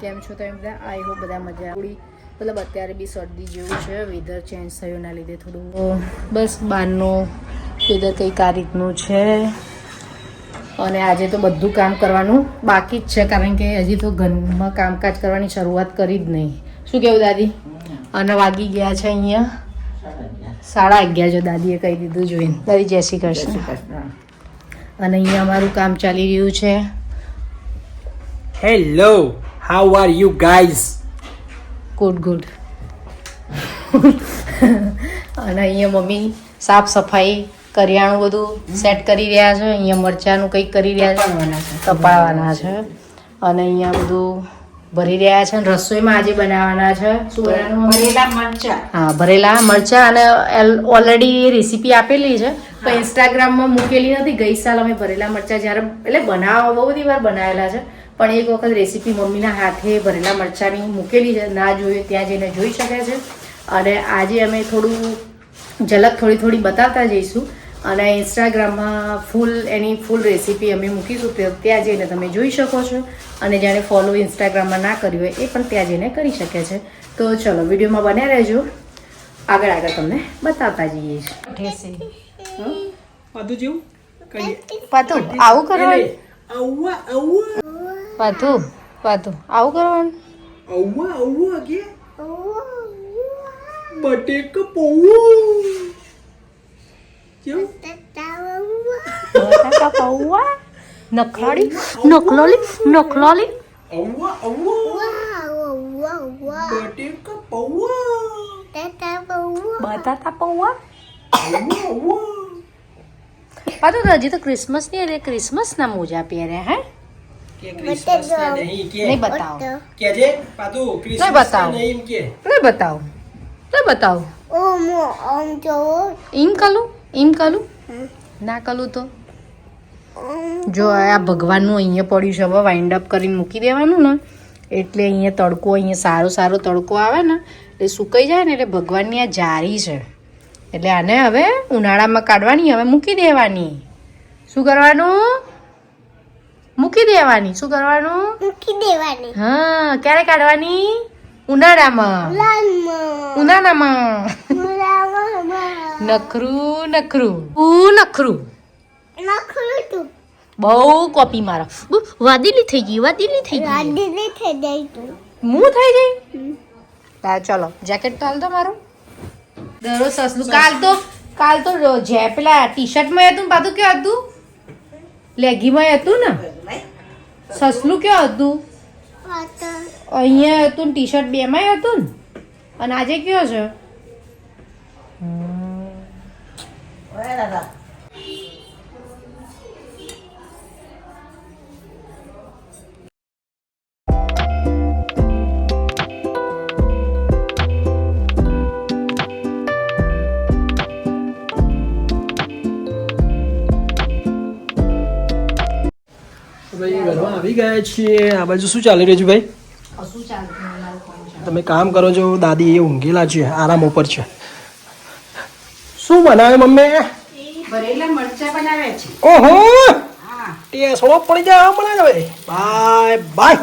કેમ છો? તમે બધા આઈ હોપ બધા મજા થોડી મતલબ અત્યારે બી શરદી જેવું છે વેધર ચેન્જ થયું એના લીધે થોડું. બસ બહારનું વેધર કંઈક આ રીતનું છે. અને આજે તો બધું કામ કરવાનું બાકી જ છે કારણ કે હજી તો ઘરમાં કામકાજ કરવાની શરૂઆત કરી જ નહીં. શું કેવું દાદી? અને વાગી ગયા છે અહીંયા? સાડા અગિયાર જો દાદીએ કહી દીધું જોઈને. દાદી જય શ્રી કૃષ્ણ. અને અહીંયા અમારું કામ ચાલી રહ્યું છે. Hello, how are you guys? Good good અને અહીંયા મમ્મી સાફ સફાઈ કરિયાણું બધું સેટ કરી રહ્યા છે. અહીંયા મરચાંનું કંઈક કરી રહ્યા છે. તપાવવાના છે. અને અહીંયા બધું ભરી રહ્યા છે અને રસોઈમાં આજે બનાવવાના છે. શું બનાવવાનું ભરેલા મરચા. હા ભરેલા મરચા અને ઓલરેડી રેસીપી આપેલી છે. પણ ઇન્સ્ટાગ્રામમાં મૂકેલી નથી. ગઈ સાલ અમે ભરેલા મરચા જ્યારે એટલે બનાવવા બહુ બધી વાર બનાવેલા છે. પણ એક વખત રેસીપી મમ્મીના હાથે ભરેલા મરચાંની મૂકેલી છે ના જોઈએ ત્યાં જઈને જોઈ શકે છે. અને આજે અમે થોડું ઝલક થોડી થોડી બતાવતા જઈશું અને ઇન્સ્ટાગ્રામમાં ફૂલ એની ફૂલ રેસીપી અમે મૂકીશું તો ત્યાં જઈને તમે જોઈ શકો છો. અને જેણે ફોલો ઇન્સ્ટાગ્રામમાં ના કર્યું હોય એ પણ ત્યાં જઈને કરી શકે છે. તો ચલો વિડીયોમાં બન્યા રહેજો. આગળ આગળ તમને બતાવતા જઈએ છીએ. પાતું જેવું? કહીએ પાતું આવું કરવાનું? અવ્વા અવ્વા પાતું પાતું આવું કરવાનું? આવું આવું કે બટેક પૌવા. કેવું બટાકા પૌવા. નખલાડી નખલાલી નખલાલી અવ્વા અવ્વા બટેક પૌવા. બટાટા પૌવા. અવ્વા અવ્વા પાતું તો હજી તો ક્રિસમસની એટલે ક્રિસમસ ના મોજા પહેર્યા હે? નહીં બતાવો. કે જે ક્રિસમસ બતાવો. ના નહીં કે. નહીં બતાવો. નહીં બતાવો. એમ કલું? એમ કલું? ના કલું તો. જો આ ભગવાનનું અહીંયા પડ્યું છે હવે વાઇન્ડ અપ કરીને મૂકી દેવાનું ને. એટલે અહીંયા તડકો અહીંયા સારો સારો તડકો આવે ને એટલે સુકાઈ જાય ને એટલે ભગવાનની આ જારી છે. એટલે આને હવે ઉનાળામાં કાઢવાની હવે મૂકી દેવાની. શું કરવાનું? મૂકી દેવાની. શું કરવાનું? મૂકી દેવાની. હા ક્યારે કાઢવાની? ઉનાળામાં. ઉનાળામાં. નખરું નખરું. ઉ નખરું. બહુ કોપી મારો. બહુ વાદીલી થઈ ગઈ વાદીલી થઈ ગઈ. મું થઈ ગઈ? હા ચલો જેકેટ તો હાલ તો મારું. દરરોજ સસલું કાલ તો કાલ તો જે પેલા ટી શર્ટમાં હતું પાછું ક્યાં હતું? લેગીમાં હતું ને? સસલું કયો હતું? અહીંયા હતું ટી શર્ટ બેમાંય હતું ને? અને આજે કયો છે? આવી ગયા છીએ. આ બાજુ શું ચાલી રહ્યું છે ભાઈ તમે કામ કરો છો દાદી એ ઊંઘેલા છે આરામ ઉપર છે. શું બનાવે મમ્મી? ભરેલા મરચા બનાવ્યા છે. ઓહો! સોળો પડી જાય આમ બનાવે બાય બાય.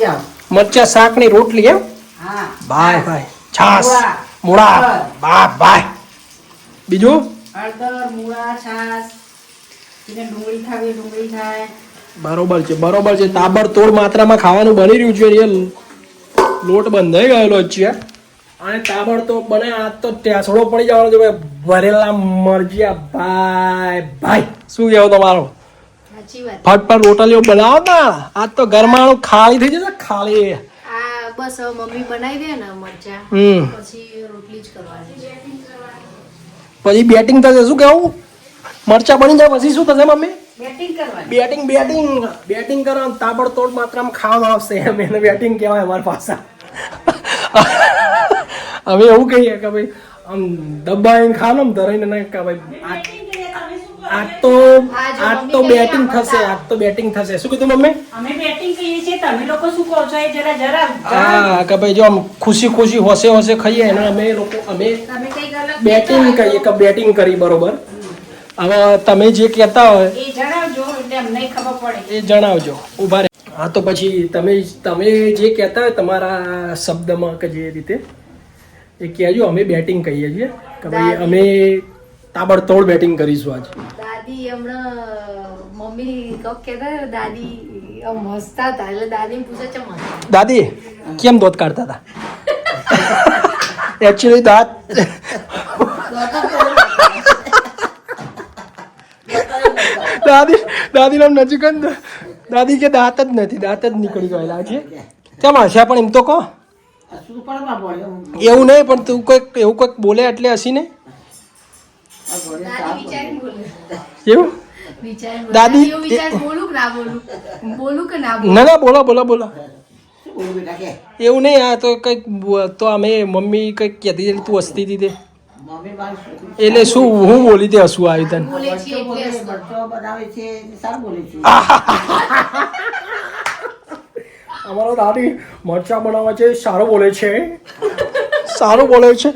જ મરચા શાકની રોટલી એમ? Bye bye. છાસ મૂળા. બા બાય બાય. બીજું? હળદર મૂળા છાસ એને ડુંગળી ખાવી ડુંગળી ખાય. બરોબર છે બરોબર છે. તાબડતોડ માત્રામાં ખાવાનું બની રહ્યું છે એ લોટ બંધાઈ ગયેલો છે. અને તાબડતોડ બને આ તો ટેસડો પડી જવાનો છે ભરેલા મરજીયા ભાઈ ભાઈ. શું કહેવો તમારો? ફટફટ રોટલીઓ ને આજ તો ઘરમાં ખાલી થઈ જશે ખાલી. આ બસ હવે મમ્મી બનાવી દે ને મરચા. પછી રોટલી જ કરવાની પછી બેટિંગ થશે શું કેવું મરચા બની જાય પછી શું થશે મમ્મી? Batting batting batting. કરવાનું તાબડતોડ માત્રામાં ખાવામાં આવશે. એમ એને બેટિંગ કહેવાય અમારી પાસે. અમે એવું કહીએ કે ભાઈ આમ દબાઈને ખાનો ને ધરાઈને ના કે ભાઈ આજ તો આજ તો બેટિંગ થશે આજ તો બેટિંગ થશે. શું કીધું મમ્મી? અમે બેટિંગ કહીએ છીએ તમે લોકો શું કહો છો? એ જરા જરા હા કે ભાઈ જો આમ ખુશી ખુશી હોશે હોશે ખાઈએ એને અમે લોકો અમે બેટિંગ કહીએ કે બેટિંગ કરી બરોબર. હવે તમે જે કહેતા હોય એ જણાવજો એટલે અમને ખબર પડે. એ જણાવજો. ઊભા રહે. હા તો પછી તમે તમે જે કહેતા હોય તમારા શબ્દમાં કે જે રીતે એ કહેજો અમે બેટિંગ કહીએ છીએ. કે ભાઈ અમે તાબડતોડ બેટિંગ કરીશું આજ. દાદી હમણાં મમ્મી કહેતા દાદી આમ હસતા હતા. એટલે દાદીને પૂછે છે દાદી કેમ દોત કાઢતા હતા? એકચ્યુઅલી દાંત દાદી દાદી નામ નજીક જ ન- દાદી કે દાંત જ નથી દાંત જ નીકળી ગયેલા છે કેમ હશે પણ એમ તો કહો. એવું નહીં પણ તું કોઈક એવું કોઈક બોલે એટલે હસી ને એવું? દાદી- દાદી એવું વિચારે બોલું કે ના બોલું? બોલું કે ના બોલું? બોલો બોલો એવું નહીં આ તો કંઈક બો- તો અમે મમ્મી કંઈક કહેતી હતી તું હસતી હતી તે. એટલે શું હું બોલી તે હસવું આવી તને. અમારો દાદી મરચા બનાવે છે સારું બોલે છે. સારું બોલે છે.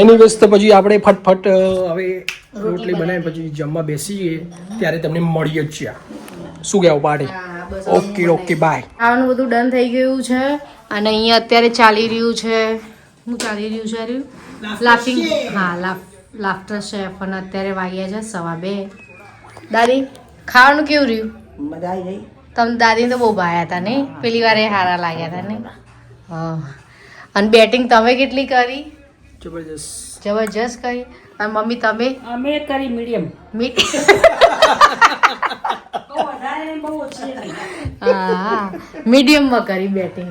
એની વેસ તો પછી આપણે ફટફટ હવે રોટલી બનાવી પછી જમવા બેસીએ ત્યારે તમને મળીએ જ છીએ. શું કહેવું પાડી? Okay okay bye. આવાનું બધું ડન થઈ ગયું છે અને અહીંયા અત્યારે ચાલી રહ્યું છે. શું ચાલી રહ્યું છે રહ્યું. લાફિંગ હા લાફ લાફ્ટર શેફ અને અત્યારે વાગ્યા છે સવા બે. દાદી ખાવાનું કેવું રહ્યું? તમે દાદીને તો બહુ ભાયા હતા નહીં? પેલી વારે એ હારા લાગ્યા હતા નહીં? હા. અને બેટિંગ તમે કેટલી કરી? જબરજસ્ત. જબરજસ્ત કરી? અને મમ્મી તમે? અમે કરી મીડિયમ. નહીં. હા મીડિયમમાં કરી બેટિંગ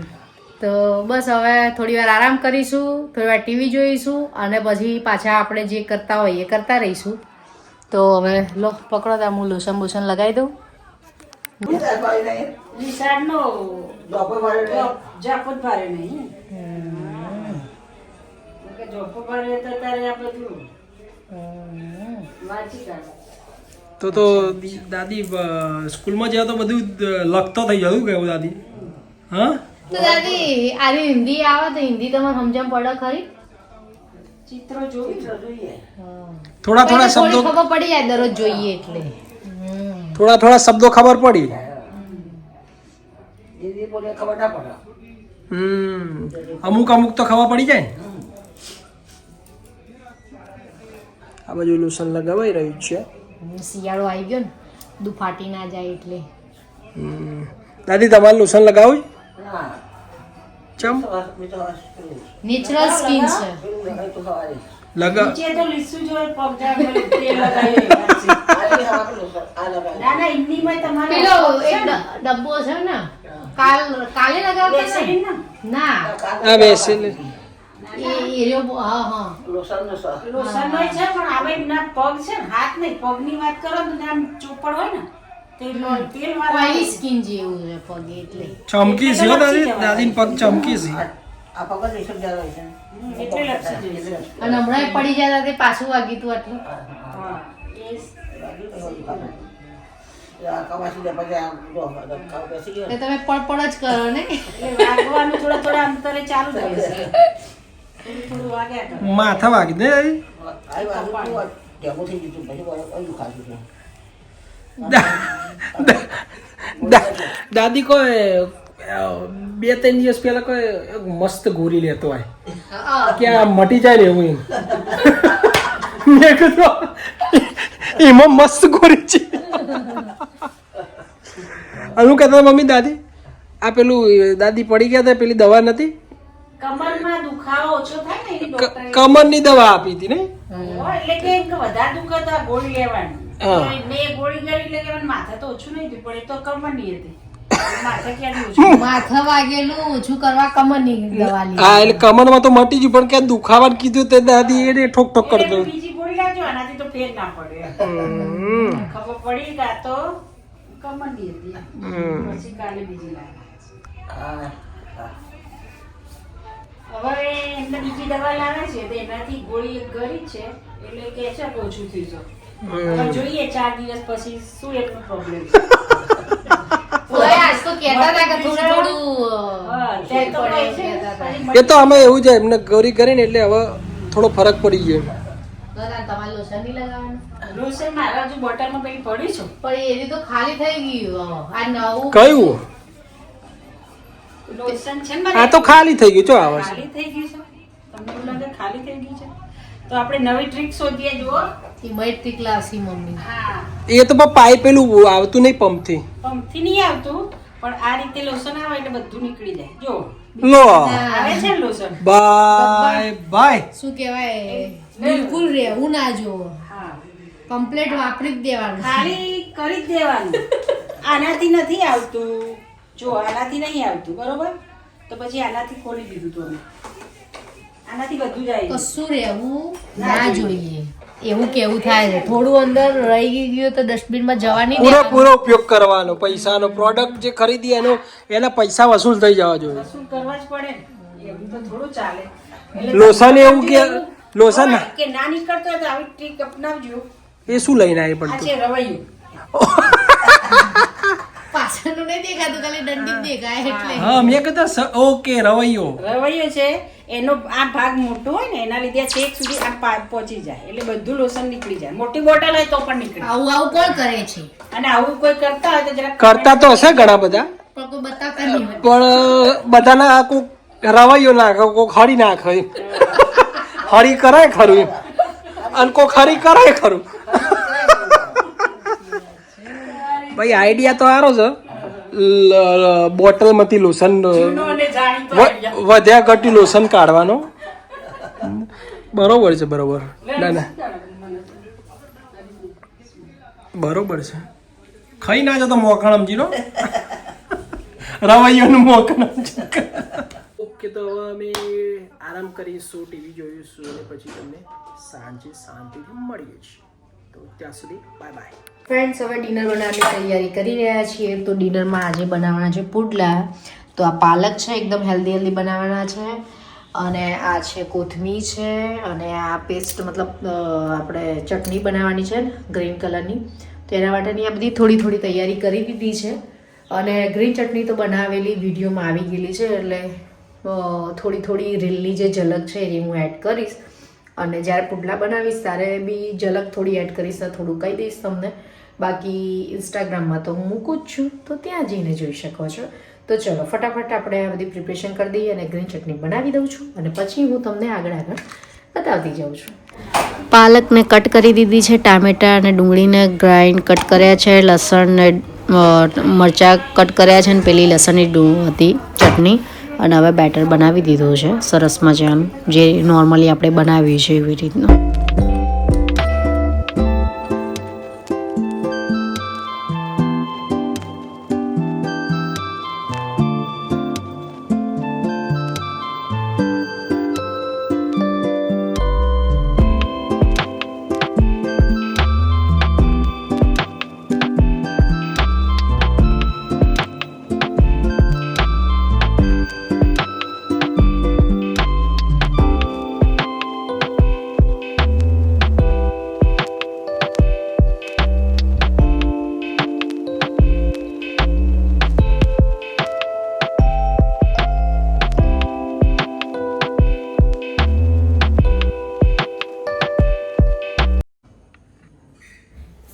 તો બસ હવે થોડી વાર આરામ કરીશું થોડી વાર ટીવી જોઈશું અને પછી પાછા આપણે જે કરતા હોય એ કરતા રહીશું. તો હવે લો પકડો ત્યાં હું લોશન બોશન લગાવી દઉં. તો તો તો દાદી સ્કૂલમાં જ્યાં તો બધું લખતો થઈ જતું કેવું દાદી? હા? તો દાદી આની હિન્દી આવે તો હિન્દી તમે સમજણ પડે ખરી? ચિત્ર જોઈએ. થોડા થોડા શબ્દો ખબર પડી જાય દરરોજ જોઈએ એટલે. થોડા થોડા શબ્દો ખબર પડી. હમ. અમુક અમુક તો ખબર પડી જાય. આ બાજુ લોશન લગાવાઈ રહ્યું છે. શિયાળો આવી ગયો ને દુ ફાટી ના જાય એટલે. હમ. દાદી તમારે લોશન લગાવું ચમ નેચરલ સ્કિન છે. લગા નીચે તો લીસું જો પગ જાય તેલ લગાવી ના ના હિન્દીમાં તમારે પેલો એક ડબ્બો છે ને? કાલ કાલે લગાવતા છે ને? ના. આ બેસેલી. એ એ રહ્યો હા હા. હા લોશનનો છે પણ હવે એમના પગ છે ને હાથ નહીં. પગની વાત કરો ને તો આમ ચોપડ હોય ને લો- ઓઇલી સ્કિન જેવું છે પગ એટલે. ચમકી છે દાદી? દાદી પગ ચમકી છે. એટલે લપસી જશે અને હમણાં પડી જતા તે પાછું વાગી તું આટલું. હા. તમે પડપડ જ કરો ને. વાગવાનું થોડા થોડા અંતરે ચાલુ કરે. માથા વાગી દા- દાદી કોઈ બે ત્રણ દિવસ પહેલા કોઈ મસ્ત ગોરી લેતો હોય હા. કે આ મટી જાય ને એમ. મેં કીધું એમાં મસ્ત ગોરી છે. અને હું કહેતા મમ્મી દાદી આ પેલું દાદી પડી ગયા હતા પેલી દવા નથી? કમરમાં દુખાવો ઓછો થાય ને એની ક- ડોક્ટરે. કમરની દવા આપી હતી ને? એટલે કે વધારે દુખાતા ગોળી લેવાની. એટલે ગોળી એટલે કે માથા તો ઓછું નહીં પણ એ તો કમરની હતી. માથા ક્યાંથી ઓછું માથા વાગેલું ઓછું કરવા કમરની દવા હા એટલે કમરમાં તો મટી ગયું પણ ક્યાં દુખાવાનું કીધું તે દાદી એને ઠોક ઠોક કરતો બીજી ગોળી લાવજો આનાથી તો ફેર ના પડે. ખબર પડી કે તો કમરની હતી. પછી કાલે બીજી લાવી. હવે એમને બીજી દવા લાવે છે તો એનાથી ગોળી એક ગળી છે એટલે કે છે કે ઓછું થઈ જશે. જોઈએ ચાર દિવસ પછી શું એમનો પ્રોબ્લેમ છે. એ તો અમે એવું છે એમને ગૌરી કરીને એટલે હવે થોડો ફરક પડી ગયો. તમારે લોશન નહીં લગાવવાનું? લોશન મારા હજુ બોટલમાં પેલી પડી છું. પણ એની તો ખાલી થઈ ગયું આ નવું. કયું? લોશન છે આ તો ખાલી થઈ ગયું જો આવે ખાલી થઈ ગયું છે? તમને લાગે ખાલી થઈ ગયું છે? તો આપણે નવી ટ્રીક શોધીએ જુઓ. એ મેટ્રિક લાવશી મમ્મી. હા. એ તો પણ પાઇપ પેલું આવતું નહીં પંપથી. પંપથી નહીં આવતું પણ આ રીતે લોશન આવે એટલે બધું નીકળી જાય. જો લો. આવે છે ને લોશન? Bye bye. શું કહેવાય? બિલકુલ રહેવું ના જો હા. કમ્પ્લીટ વાપરી જ દેવાનું. ખાલી કરી જ દેવાનું. આનાથી નથી આવતું. જો આનાથી નહીં આવતું. બરોબર? તો પછી આનાથી ખોલી દીધું તો અમે. આનાથી બધું જાય કશું રહેવું ના જોઈએ. એવું કેવું થાય છે? થોડું અંદર રહી ગયું તો ડસ્ટબિનમાં જવાની પૂરો પૂરો ઉપયોગ કરવાનો. પૈસાનો પ્રોડક્ટ જે ખરીદી એનો એના પૈસા વસૂલ થઈ જવા જોઈએ. વસૂલ કરવા જ પડે એવું તો થોડું ચાલે. લોસન એવું કે લોસન કે ના નીકળતો તો આવી ટ્રીક અપનાવજો. એ શું લઈને આવી આ છે રવૈયું. પાછળનું નહીં દેખાતું ખાલી દંડી દેખાય એટલે. હા. મેં કીધું ઓકે રવૈયો. રવૈયો છે એનો આ ભાગ મોટો હોય ને એના લીધે શેક સુધી આ પા- પહોંચી જાય એટલે બધું લોશન નીકળી જાય. મોટી બોટલ હોય તો પણ નીકળે. આવું આવું કોણ કરે છે? અને આવું કોઈ કરતા હોય તો જરા કરતા તો હશે ઘણા બધા. પણ બધાના કોક રવૈયો નાખે કોક હરી નાખે. હરી કરાય ખરું અને કોક હરી કરાય ખરું. ભાઈ આઈડિયા તો સારો છે. બોટલમાંથી લોશન. વધ્યા ઘટી લોશન કાઢવાનો. બરોબર છે બરોબર. ના ના. બરોબર છે. ખાઈ ના જતો મોકણ સમજી લો રવૈયાનું મોકણ ઓકે તો હવે અમે આરામ કરીશું ટીવી જોઈશું અને પછી તમને સાંજે શાંતિથી મળીએ છીએ. તો ત્યાં સુધી બાય બાય ફ્રેન્ડ્સ હવે ડિનર બનાવવાની તૈયારી કરી રહ્યા છીએ. તો ડિનરમાં આજે બનાવવાના છે પુડલા. તો આ પાલક છે, એકદમ હેલ્ધી હેલ્ધી બનાવવાના છે. અને આ છે કોથમીર છે. અને આ પેસ્ટ મતલબ આપણે ચટણી બનાવવાની છે ગ્રીન કલરની તો એના માટેની આ બધી થોડી થોડી તૈયારી કરી દીધી છે. અને ગ્રીન ચટણી તો બનાવેલી વિડીયોમાં આવી ગયેલી છે, એટલે થોડી થોડી રીલની જે ઝલક છે એ હું એડ કરીશ. અને જ્યારે પુડલા બનાવીશ ત્યારે બી ઝલક થોડી એડ કરીશ થોડું કહી દઈશ તમને. બાકી ઇન્સ્ટાગ્રામમાં તો હું મૂકું જ છું, તો ત્યાં જઈને જોઈ શકો છો. તો ચલો, ફટાફટ આપણે આ બધી પ્રિપરેશન કરી દઈએ અને ગ્રીન ચટણી બનાવી દઉં છું. અને પછી હું તમને આગળ આગળ બતાવતી જાઉં છું. પાલકને કટ કરી દીધી છે, ટામેટા અને ડુંગળીને ગ્રાઇન્ડ કટ કર્યા છે, લસણ ને મરચાં કટ કર્યા છે અને પેલી લસણની ડું હતી, ચટણી. અને હવે બેટર બનાવી દીધું છે સરસ મજાનું, જે નોર્મલી આપણે બનાવીએ છીએ એવી રીતનું.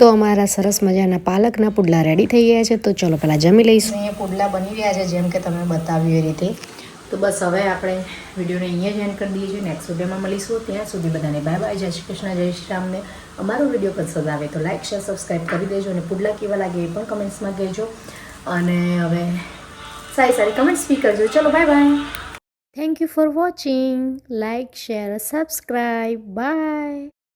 તો અમારા સરસ મજાના પાલકના પુડલા રેડી થઈ ગયા છે. તો ચલો પહેલાં જમી લઈશું. અહીંયા પુડલા બની રહ્યા છે જેમ કે તમે બતાવ્યું એ રીતે. તો બસ હવે આપણે વિડીયોને અહીંયા જ એન્ડ કરી દઈએ છીએ. નેક્સ્ટ વિડીયોમાં મળીશું. ત્યાં સુધી બધાને બાય બાય જય શ્રી કૃષ્ણ જય શ્રી રામને. અમારો વીડિયો પસંદ આવે તો લાઈક શેર સબસ્ક્રાઈબ કરી દેજો અને પુડલા કેવા લાગે એ પણ કમેન્ટ્સમાં કહેજો. અને હવે સારી સારી કમેન્ટ્સ બી કરજો. ચલો bye bye thank you for watching like share subscribe bye